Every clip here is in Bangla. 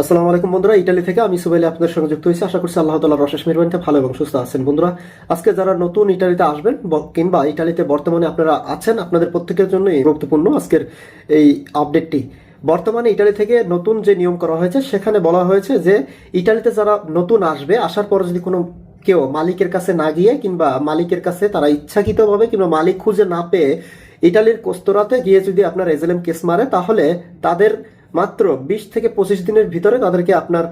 আসসালামু আলাইকুম বন্ধুরা, ইটালি থেকে আমি সুবাইলে আপনাদের সঙ্গে যুক্ত হয়েছি। আশা করছি আল্লাহ তালা রশেষ মেহরবানিতে ভালো এবং সুস্থ আছেন। বন্ধুরা, আজকে যারা নতুন ইটালিতে আসবেন কিংবা ইটালিতে বর্তমানে আপনারা আছেন, আপনাদের প্রত্যেকের জন্য গুরুত্বপূর্ণ আজকের এই আপডেটটি। বর্তমানে ইটালি থেকে নতুন যে নিয়ম করা হয়েছে, সেখানে বলা হয়েছে যে ইটালিতে যারা নতুন আসবে, আসার পর যদি কোনো কেউ মালিকের কাছে না গিয়ে কিংবা মালিকের কাছে তারা ইচ্ছাকৃতভাবে কিংবা মালিক খুঁজে না পেয়ে ইটালির কোস্তরাতে গিয়ে যদি আপনার এজেলেম কেস মারে, তাহলে তাদের মাত্র বিশ থেকে পঁচিশ দিনের ভিতরে তাদেরকে আপনার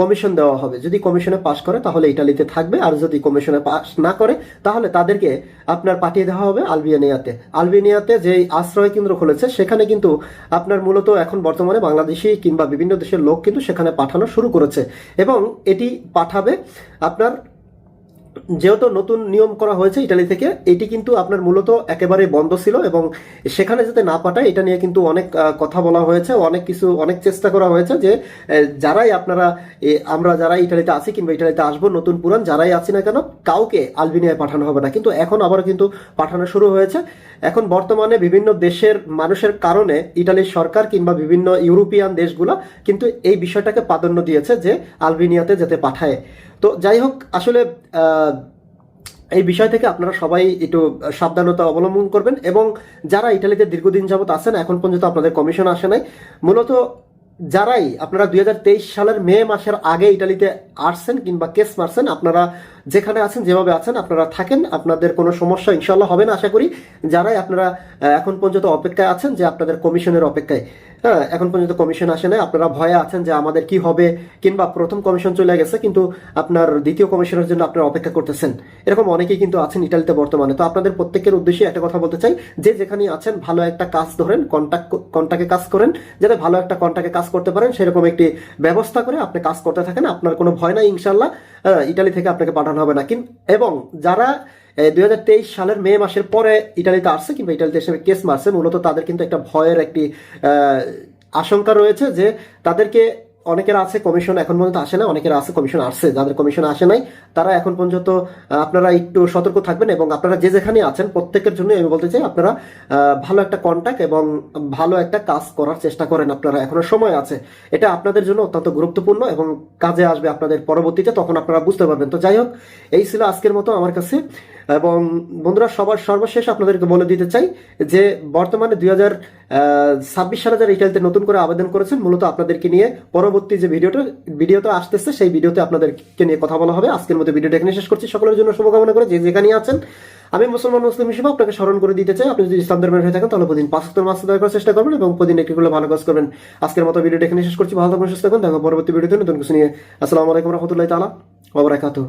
কমিশন দেওয়া হবে। যদি কমিশনে পাশ করে, তাহলে ইটালিতে থাকবে। আর যদি কমিশনে পাশ না করে, তাহলে তাদেরকে আপনার পাঠিয়ে দেওয়া হবে আলবেনিয়াতে। আলবেনিয়াতে যে আশ্রয় কেন্দ্র খুলেছে, সেখানে কিন্তু আপনার মূলত এখন বর্তমানে বাংলাদেশি কিংবা বিভিন্ন দেশের লোক কিন্তু সেখানে পাঠানো শুরু করেছে। এবং এটি পাঠাবে আপনার যেহেতু নতুন নিয়ম করা হয়েছে ইটালি থেকে, এটি কিন্তু আপনার মূলত একেবারে বন্ধ ছিল এবং সেখানে যাতে না পাঠায়, এটা নিয়ে কিন্তু অনেক কথা বলা হয়েছে, অনেক কিছু, অনেক চেষ্টা করা হয়েছে যে যারাই আপনারা আমরা যারা ইটালিতে আছি কিংবা ইটালিতে আসব, নতুন পুরান, যারাই আছি না কেন, কাউকে আলবিনিয়ায় পাঠানো হবে না। কিন্তু এখন আবার কিন্তু পাঠানো শুরু হয়েছে। এখন বর্তমানে বিভিন্ন দেশের মানুষের কারণে ইটালির সরকার কিংবা বিভিন্ন ইউরোপিয়ান দেশগুলো কিন্তু এই বিষয়টাকে প্রাধান্য দিয়েছে যে আলবেনিয়াতে যেতে পাঠায়। তো যাই হোক, আসলে এই বিষয় থেকে আপনারা সবাই একটু সাবধানতা অবলম্বন করবেন এবং যারা ইটালিতে দীর্ঘদিন যাবৎ আছেন, এখন পর্যন্ত আপনাদের কমিশন আসে নাই, মূলত যারাই আপনারা দুই হাজার তেইশ সালের মে মাসের আগে ইটালিতে আসছেন কিংবা কেস মারছেন, আপনারা যেখানে আছেন, যেভাবে আছেন, আপনারা থাকেন, আপনাদের কোনো সমস্যা ইনশাল্লাহ হবে না, আশা করি। যারাই আপনারা এখন পর্যন্ত অপেক্ষায় আছেন যে আপনাদের কমিশনের অপেক্ষায় হ্যাঁ এখন পর্যন্ত কমিশন আসে নাই, আপনারা ভয়ে আছেন যে আমাদের কি হবে, কিংবা প্রথম কমিশন চলে গেছে, কিন্তু আপনার দ্বিতীয় কমিশনের জন্য আপনারা অপেক্ষা করতেছেন। এরকম অনেকেই কিন্তু আছেন ইটালিতে বর্তমানে। তো আপনাদের প্রত্যেকের উদ্দেশ্যে একটা কথা বলতে চাই, যে যেখানে আছেন, ভালো একটা কাজ ধরেন কন্ট্যাক্ট কন্ট্যাক্টে কাজ করেন, যাতে ভালো একটা কন্ট্যাক্টে কাজ করতে পারেন, সেরকম একটি ব্যবস্থা করে আপনি কাজ করতে থাকেন। আপনার কোনো ভয় নাই ইনশাল্লাহ ইটালি থেকে আপনাকে পাঠানো হবে না। কিন্তু এবং যারা দুই তেইশ সালের মে মাসের পরে ইটালিতে আসছে কিংবা ইটালিতে এসে কেস মারছে, মূলত তাদের কিন্তু একটা ভয়ের একটি আশঙ্কা রয়েছে যে তাদেরকে অনেকের আছে কমিশন এখন পর্যন্ত আসে না, অনেকের আছে কমিশন আসছে, যাদের কমিশন আসে নাই, তারা এখন পর্যন্ত আপনারা একটু সতর্ক থাকবেন এবং আপনারা যে যেখানে আছেন প্রত্যেকের জন্য আমি বলতে চাই আপনারা ভালো একটা কন্ট্যাক্ট এবং ভালো একটা কাজ করার চেষ্টা করেন আপনারা। এখনও সময় আছে। এটা আপনাদের জন্য অত্যন্ত গুরুত্বপূর্ণ এবং কাজে আসবে আপনাদের পরবর্তীতে, তখন আপনারা বুঝতে পারবেন। তো যাই হোক, এই ছিল আজকের মতো আমার কাছে। এবং বন্ধুরা, সবার সর্বশেষ আপনাদেরকে বলে দিতে চাই যে, বর্তমানে দুই হাজার ছাব্বিশ সালে যারা ইটালিতে নতুন করে আবেদন করেছেন, মূলত আপনাদেরকে নিয়ে পরবর্তী যে ভিডিওটা ভিডিওটা আসতেছে, সেই ভিডিওতে আপনাদেরকে নিয়ে কথা বলা হবে। আজকের মতো ভিডিওটা এখানে শেষ করছি। সকলের জন্য শুভকামনা করে যে যেখানে আছেন, আমি মুসলমান, মুসলিম হিসেবে আপনাকে স্মরণ করে দিতে চাই। আপনি যদি ইসলাম ধর্মের হয়ে থাকেন, তাহলে প্রতিদিন পাঁচ সপ্তাহ মাস আদায় করার চেষ্টা করবেন এবং প্রতিদিন একটি করে ভালো কাজ করবেন। আজকের মতো ভিডিওটা এখানে শেষ করছি। ভালো থাকবেন সুস্থ থাকুন। দেখো পরবর্তী ভিডিওতে নতুন কিছু নিয়ে। আসসালামু আলাইকুম রহমতুল্লাহ তালা ওবরাকাতুহ